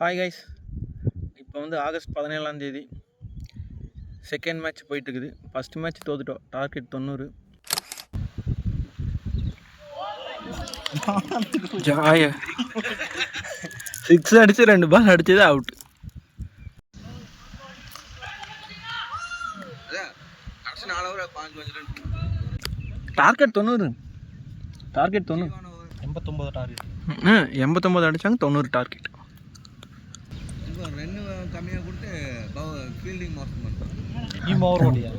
Hi guys இப்போ வந்து August பதினேழாம் தேதி செகண்ட் மேட்ச் போயிட்டுருக்குது. ஃபஸ்ட் மேட்ச் தோத்துட்டோம். டார்கெட் தொண்ணூறு. ஜாய. சிக்ஸ் அடிச்சு ரெண்டு பால் அடிச்சது அவுட் டார்கெட் தொண்ணூறு. டார்கெட் தொண்ணூறு. எண்பத்தொம்பது டார்கெட் ம் எண்பத்தொம்பது அடித்தாங்க தொண்ணூறு டார்கெட் இப்போ ரெண்டு கம்மியாக கொடுத்து ஃபீல்டிங் மோசம் பண்ணுறோம் டீம் ஓவர் ஓட்டியா?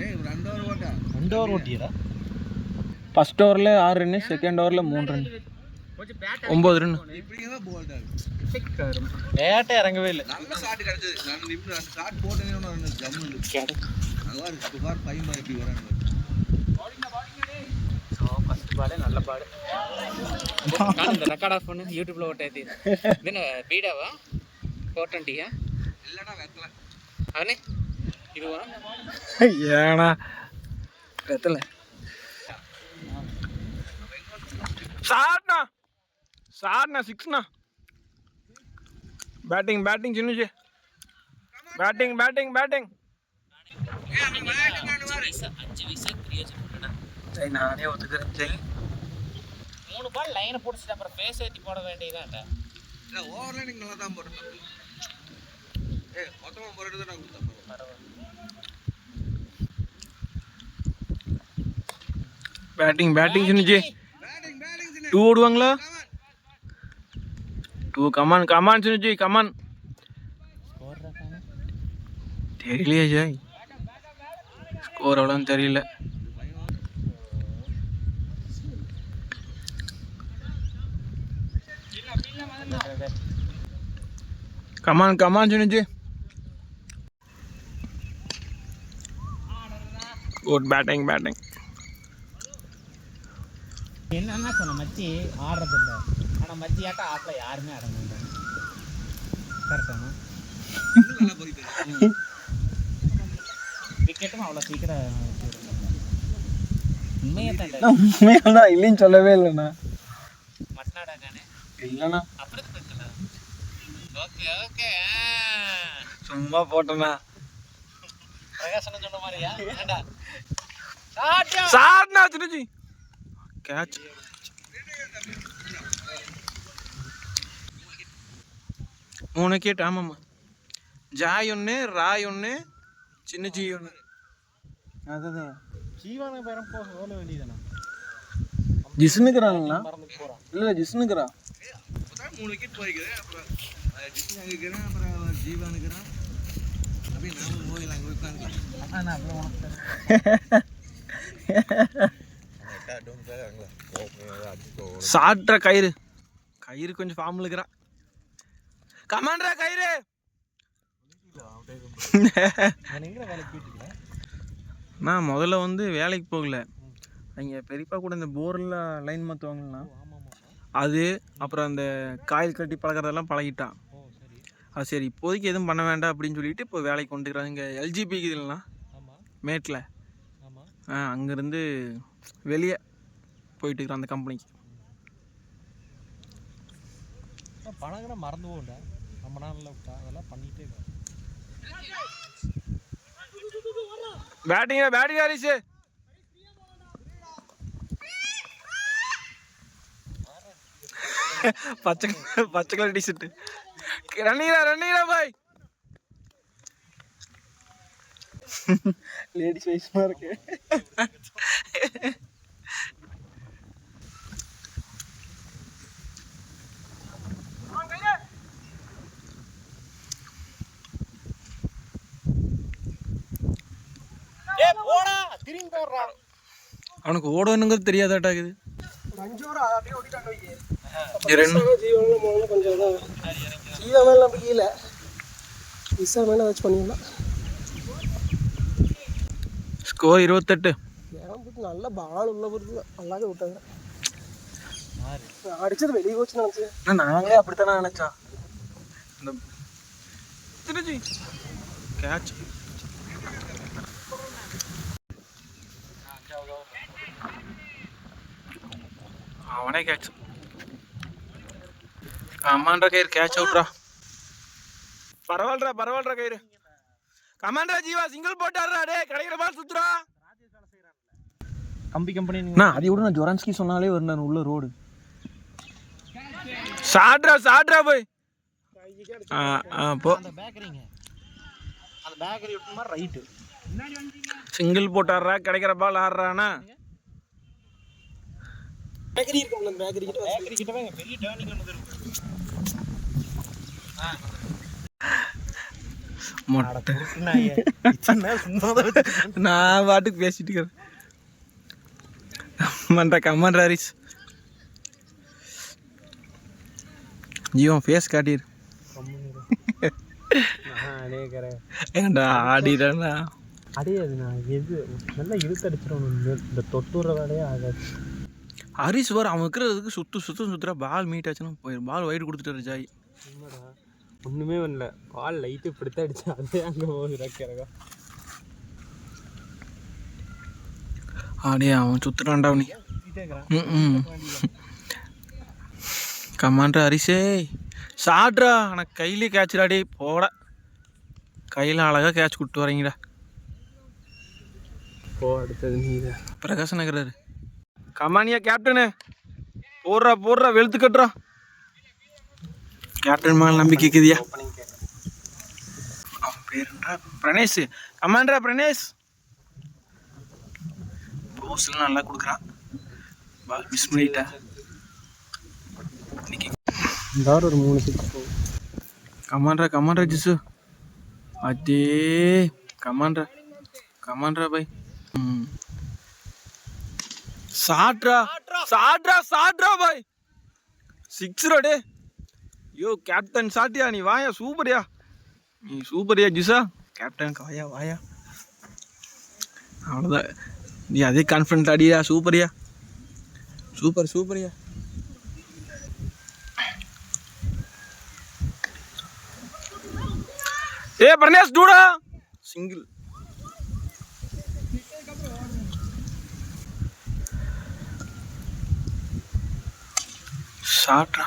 ஏய் ரெண்டு ஓவர் போட்டா ரெண்டு ஓவர் ஓட்டியடா. ஃபஸ்ட் ஓவரில் ஆறு ரன்னு செகண்ட் ஓவரில் மூணு ரன் ஒம்பது ரன் பேட்டே இறங்கவே இல்லை. நல்ல ஷாட் கிடைச்சது. நான் நிமிடம் அந்த ஷாட் போட்டேன்னு ரெண்டு ஜம்மு அதுவாரு புகார் பையன் எப்படி வராங்க ஃபர்ஸ்ட் பாலே நல்ல பாடு இந்த ரெக்கார்ட் ஆஃப் பண்ணு. யூடியூப்ல ஓட்டேத்தி இதுன்னு பீடாவா? ஃபோர் டுவெண்ட்டியா இல்லைன்னா அவனே இதுவா ஏண்ணா வெத்தல சார்ண்ணா சார்ண்ணா சிக்ஸ்ண்ணா பேட்டிங் பேட்டிங் சின்னுச்சு. பேட்டிங் பேட்டிங் பேட்டிங் நானே ஒத்துக்கிறேன் சரி மூணு பால் லைனை பிடிச்சிட்டு அப்புறம் ஏற்றி போட வேண்டியதான்டா இல்லை ஓவரில் நீங்கள் நல்லா தான் போட்டேன் தம்பி ஏய் மொத்தமாக போட்டு தான் நான் கொடுத்தேன். பேட்டிங் பேட்டிங் சின்னுச்சு. Two ஓடுவாங்களா? Two come on come on சின்னுச்சு come on தெரியலையே ஜாய். ஸ்கோர் எவ்வளோன்னு தெரியல. கமான் கமான் சின்னுச்சு. குட் பேட்டிங் பேட்டிங் என்னன்னா சொன்ன மச்சி ஆடுறது இல்லை ஆனால் மச்சி ஆட்டம் ஆட்டில் யாருமே ஆட மாட்டாங்க. கரெக்டானா விக்கெட்டும் அவ்வளோ சீக்கிரம் உண்மையாக தான் உண்மையாண்ணா இல்லைன்னு சொல்லவே இல்லைண்ணா. மட்னாடா கானே இல்லைண்ணா அப்புறம் ஓகே ஓகே சும்மா போட்டேண்ணா. பிரகாசனம் சொன்ன மாதிரியா? சார்ண்ணா திருச்சி கேட்ச் மூணு கேட் ஆமாம்மா ஜாய் ஒன்று ராய் ஒன்று சின்ன ஜி ஒன்று அதுதான். ஜீவான பேரம் போக ஓட வேண்டியதானே ஜிஸ்னுக்குறாங்களா இல்லை ஜிஸ்னுக்குறா இப்போதான் மூணு விக்கெட் போய்க்குது அப்புறம் டிஸ்னி இருக்கிறேன் அப்புறம் ஜீவானுக்கிறேன் அப்படியே நாமளும் போயிடலாம் அங்கே உட்காந்துக்கலாம் சாட்ற கயிறு. கயிறு கொஞ்சம் ஃபார்ம் இருக்கிறா கமாண்ட்ரா கயிறு. நான் முதல்ல வந்து வேலைக்கு போகல. அங்கே பெரியப்பா கூட இந்த போரில் லைன் மாற்றுவாங்கன்னா அது அப்புறம் அந்த காயில் கட்டி பழகிறதெல்லாம் பழகிட்டான். அது சரி இப்போதைக்கு எதுவும் பண்ண வேண்டாம் அப்படின்னு சொல்லிட்டு இப்போ வேலைக்கு கொண்டுக்கிறாங்க இங்கே எல்ஜிபி ஆமாம் மேட்டில் ஆ அங்கேருந்து வெளியே போயிட்டு இருக்கிறான் அந்த கம்பெனிக்கு. பணங்கிற மறந்து போகண்டா நம்ம நாளில் விட்டா. அதெல்லாம் பண்ணிகிட்டே இருக்கோம் பேட்டிங்க பேட்டிங் ஹாரிஸு பச்சை பச்சை கலர் டிஷர்ட்டு ரன்னிங்கடா ரன்னிங்கடா பாய் லேடிஸ் வயசுமா இருக்கு. அவனுக்கு ஓடணுங்கிறது தெரியாதாட்டாக்குது அஞ்சு ஓவர் அப்படியே ரெண்டு ஜீவனில் முதல்ல கொஞ்சம் இதாக ஜீவா மேலே நம்ம கீழே விசா மேலே ஏதாச்சும் பண்ணிடலாம் ஸ்கோர் இருபத்தெட்டு. நல்ல பால் உள்ள போகிறது நல்லாவே விட்டாங்க. அடிச்சது வெளியே போச்சு நினச்சேன். நாங்களே அப்படித்தானே நினைச்சா இந்த திருச்சி. கேட்ச் அவனே கேட்ச் கமாண்டா கயிறு கேட்ச் அவுட்ரா பரவாயில்லடா பரவாயில்லடா கயிறு. கமாண்டா ஜீவா சிங்கிள் போட்டாடுறா டே கிடைக்கிற பால் சுத்துறா. கம்பி கம்பெனி நான் அதை விட நான் ஜொரான்ஸ்கி சொன்னாலே ஒரு நான் உள்ள ரோடு சாட்ரா சாட்ரா போய். ஆ ஆ போ. சிங்கிள் போட்டாடுறா கிடைக்கிற பால் ஆடுறானா. பேக்கரி இருக்கும்ல அந்த பேக்கரி கிட்ட பேக்கரி கிட்ட பெரிய டேர்னிங் ஒன்று இருக்கு. மொட்டை. நான் பாட்டுக்கு பேசிட்டு இருக்கிறேன் கம்மன்றா கம்மன்றா ஹரிஸ் ஜீவன் ஃபேஸ் காட்டிடு அநேகரேன் ஏன்டா ஆடிடா அடே அது நான் எது நல்லா இழுத்தடிச்சிடணும் இந்த தொட்டுற வேலையே ஆகாது. ஹரிஸ் வர அவன் இருக்கிறதுக்கு சுத்து சுத்து சுத்துறா. பால் மீட் ஆச்சுன்னா போயிடும் பால் வைடு கொடுத்துட்டாரு ஜாய். ஒன்றுமே பண்ணல. பால் லைட்டு இப்படித்தான் அடிச்சு அதே அங்கே போகுது ரக்கிறகா ஆடியே அவன் சுத்துறான்டா நீ ம் கமாண்டா ஹரிசே சாட்ரா ஆனால் கையிலே கேட்சுடாடி போட. கையில் அழகாக கேட்ச் கொடுத்து வரீங்கடா. போ அடுத்தது நீ பிரகாஷ் நகராரு கமானியா கேப்டனு போடுறா போடுறா வெளுத்து கட்டுறா. கேப்டன் மேல நம்பிக்கை இருக்குதியா அவன் பேருன்றா பிரணேஷ் கமாண்டரா பிரணேஷ் போஸ்லாம் நல்லா கொடுக்குறான். பால் மிஸ் பண்ணிட்டா. வாரம் ஒரு மூணு சிக்ஸ் கமாண்டரா கமாண்டரா ஜிசு அதே கமாண்டரா கமாண்டரா பை ம். சாட்ரா சாட்ரா சாட்ரா பாய் சிக்ஸ் டே யோ கேப்டன் சாட்டியா நீ வாயா சூப்பர்யா. நீ சூப்பர்யா ஜிசா. கேப்டன் வாயா வாயா. அவ்வளோதான் நீ அதே கான்ஃபிடென்ட் அடியா சூப்பர்யா. சூப்பர் சூப்பர்யா. ஏ பிரணேஷ் டூடா சிங்கிள் ஷார்ட்ரா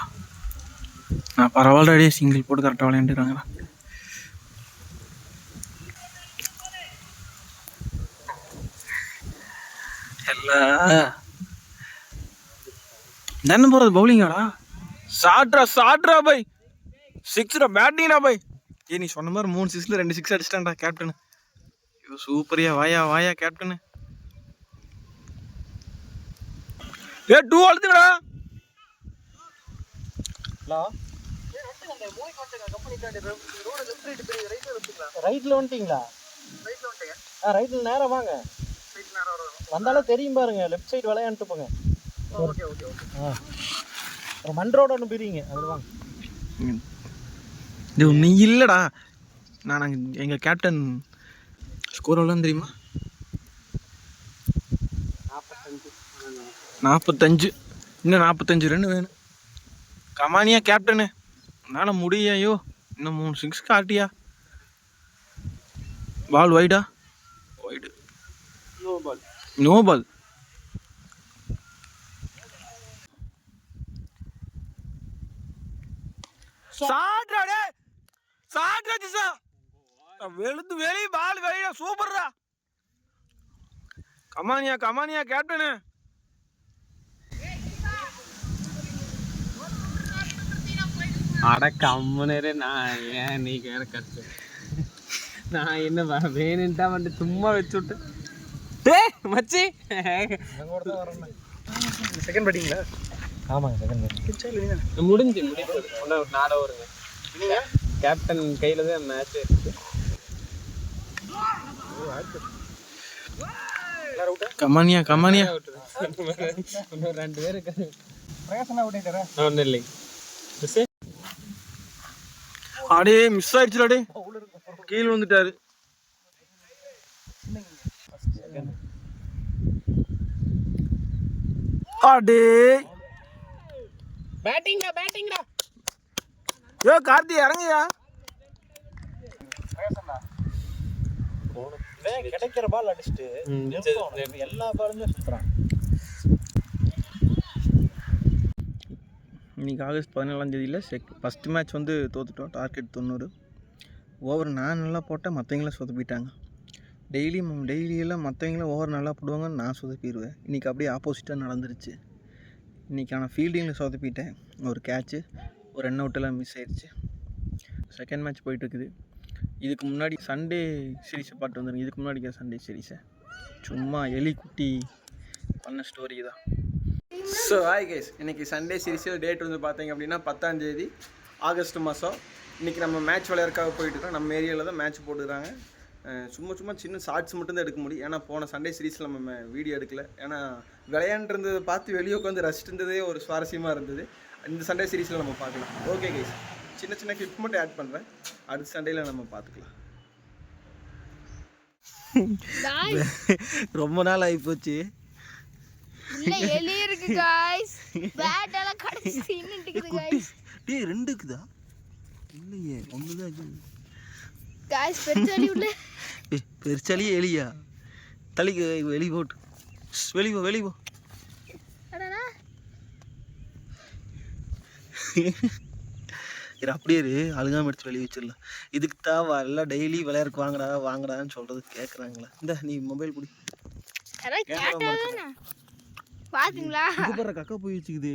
நான் பரவாயில்லடே சிங்கிள் போட்டு கரெக்டாக விளையாண்டுறாங்களா எல்லாம் என்ன போகிறது பவுலிங்காடா ஷார்ட்ரா ஷார்ட்ரா பை சிக்ஸ்ரா பேட்டிங்டா பை ஏ நீ சொன்ன மாதிரி மூணு சிக்ஸில் ரெண்டு சிக்ஸ் அடிச்சிட்டான்டா கேப்டனு ஐயோ சூப்பரியா வாயா வாயா கேப்டனு ஏ டூ அழுத்துங்கடா. ஹலோ? ரைட்டில் வந்துட்டீங்களா? ஆ ரைட்டில் நேராக வாங்க. வந்தாலும் தெரியும் பாருங்க லெஃப்ட் சைடு விளையாண்டுட்டு போங்க. ஓகே ஓகே ஓகே ஆ. ஒரு மண் ரோடு ஒன்று பிரிங்க அதில் வாங்க. இது நீ இல்லைடா. நான் எங்கள் கேப்டன் ஸ்கோர் எவ்வளோன்னு தெரியுமா? நாற்பத்தஞ்சு இன்னும் நாற்பத்தஞ்சு ரன் வேணும். கமானியா கேப்டனு என்னால் முடியும் ஐயோ இன்னும் மூணு சிக்ஸ் காட்டியா? பால் வைடா wide no ball no ball சாட்ரா டே சாட்ரா ஜிசா வெளுத்து வெளிய பால் வெளிய சூப்பர்ரா கமானியா கமானியா கேப்டனு அட கம்மனரே நான் ஏன் நீ வேற கஷ்ட நான் என்ன வேணுன்ட்டா வந்து சும்மா வச்சு விட்டு டேய் மச்சி! செகண்ட் பேட்டிங்களா ஆமாங்க செகண்ட் முடிஞ்சு முடிஞ்சு. இன்னும் ஒரு நாலு வருங்க கேப்டன் கையில் தான் மேட்ச் இருக்கு. கமானியா கமானியா இன்னும் ரெண்டு பேர் பிரகாசனா ஆயிட்டாரா ஒன்றும் இல்லைங்க மிஸ் அடே மிஸ் ஆயிடுச்சுடா டே கீழ் வந்துட்டாரு அடே. பேட்டிங்கா பேட்டிங்கடா யோ கார்த்தி இறங்குயா? கிடைக்கிற பால் அடிச்சுட்டு எல்லா பாலுமே சுற்றுறான் இன்றைக்கி ஆகஸ்ட் பதினேழாம் தேதியில் செக் ஃபஸ்ட் மேட்ச் வந்து தோத்துட்டோம் டார்கெட் தொண்ணூறு. ஓவர் நான் நல்லா போட்டேன் மற்றவங்களாம் சொதப்பிட்டாங்க. டெய்லி டெய்லியெல்லாம் மற்றவங்களாம் ஓவர் நல்லா போடுவாங்கன்னு நான் சொதப்பிடுவேன் இன்றைக்கி அப்படியே ஆப்போசிட்டாக நடந்துருச்சு. இன்றைக்கான ஃபீல்டிங்கில் சொதப்பிட்டேன். ஒரு கேட்ச்சு ஒரு ரன் அவுட்டெல்லாம் மிஸ் ஆயிடுச்சு செகண்ட் மேட்ச் போயிட்டுருக்குது. இதுக்கு முன்னாடி சண்டே சீரீஸை பாட்டு வந்துருங்க. இதுக்கு முன்னாடி சண்டே சீரீஸை சும்மா எலி குட்டி பண்ண ஸ்டோரி தான். ஸோ ஹாய் கைஸ் இன்றைக்கி சண்டே சீரிஸில் டேட் வந்து பார்த்தீங்க அப்படின்னா பத்தாம் தேதி ஆகஸ்ட் மாதம் இன்றைக்கி நம்ம மேட்ச் விளையாடுறக்காக போயிட்டு இருக்கோம். நம்ம ஏரியாவில் தான் மேட்ச் போட்டுக்கிறாங்க. சும்மா சும்மா சின்ன ஷார்ட்ஸ் மட்டும் தான் எடுக்க முடியும். ஏன்னா போன சண்டே சீரிஸில் நம்ம வீடியோ எடுக்கல. ஏன்னா விளையாண்டுருந்ததை பார்த்து வெளியே உட்காந்து ரசிட்டு இருந்ததே ஒரு சுவாரஸ்யமாக இருந்தது. இந்த சண்டே சீரிஸில் நம்ம பார்க்கலாம். ஓகே கைஸ் சின்ன சின்ன கிளிப் மட்டும் ஆட் பண்ணுறேன் அடுத்த சண்டேல நம்ம பார்த்துக்கலாம். ரொம்ப நாள் ஆகிப்போச்சு உள்ள எலி இருக்கு பேட் எல்லாம் கடிச்சு டேய் ரெண்டு இருக்குதா? இல்லையே ஒன்று தான் இருக்குது காய்ஸ் பெருசாலி உள்ள. ஏய் பெருச்சாலியே எலியா. தலைக்கு வெளி போட்டு வெளி போ வெளி போ. அடடா. இது அப்படியே இரு. அழுகாம எடுத்து வெளியே வச்சிடலாம். இதுக்கு தான் எல்லாம் டெய்லி விளையாடுக்கு வாங்கடா வாங்கடான்னு சொல்றது கேட்குறாங்களா இந்த நீ மொபைல் குடி. கேட்டாதானே பாத்தீங்களா? இது பாரு கக்கா போய் வச்சுக்குது.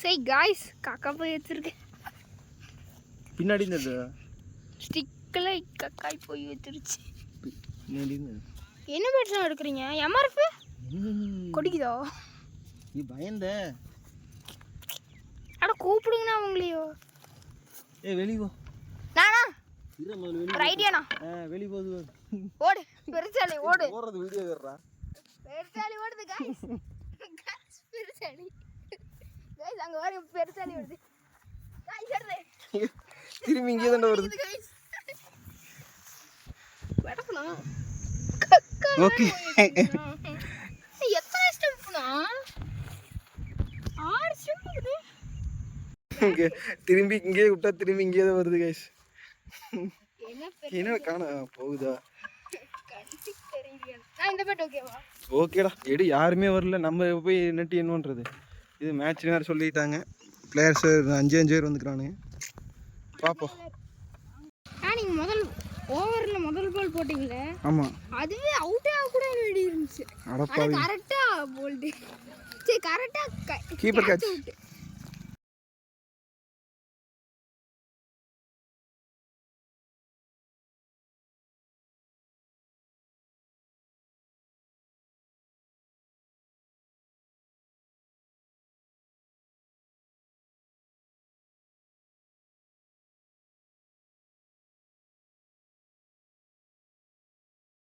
சரி காய்ஸ் காக்கா போய் வச்சிருக்கேன் பின்னாடி இந்த ஸ்டிக்கில் கக்காய் போய் வச்சிருச்சு. பின்னாடி என்ன பெட்லாம் எடுக்கிறீங்க? எம்ஆர்எஃப் கொடிக்குதோ? நீ பயந்த. அட கூப்பிடுங்கண்ணா உங்களையோ. ஏ வெளி போ. நானா? ஒரு ஐடியாண்ணா ஆ வெளி போகுது. ஓடு பெருசாலி ஓடு. போடுறது வீடியோ வேறா பெருசாலி ஓடுது காய்ஸ் காய்ஸ் பெருசாலி காய்ஸ் அங்க வர பெருசாலி ஓடுது. காய்ஸ் ஓடுது. திரும்பி இங்கே தானே வருது. guys. வெடக்கணும். ஓகே. எத்தனை ஆறு ஸ்டெப் இருக்குது. இங்கே திரும்பி இங்கே விட்டா திரும்பி இங்கே தான் வருது கைஸ் என்ன என்ன காண போகுதா? நான் இந்த பேட் ஓகேவா ஓகேடா. எடு யாருமே வரல. நம்ம போய் நெட்டு என்ன பண்ணுறது இது மேட்ச் நேரம் சொல்லிட்டாங்க. பிளேயர்ஸ் அஞ்சு அஞ்சு பேர் வந்துக்கிறானுங்க. பார்ப்போம் ஆ நீங்க முதல் ஓவர்ல முதல் பால் போட்டீங்களே ஆமாம் அதுவே அவுட்டே ஆக கூட இருந்துச்சு ஆனா அடப்பாவி கரெக்டா போல்டு சரி கரெக்டா Keeper catch. அவுட்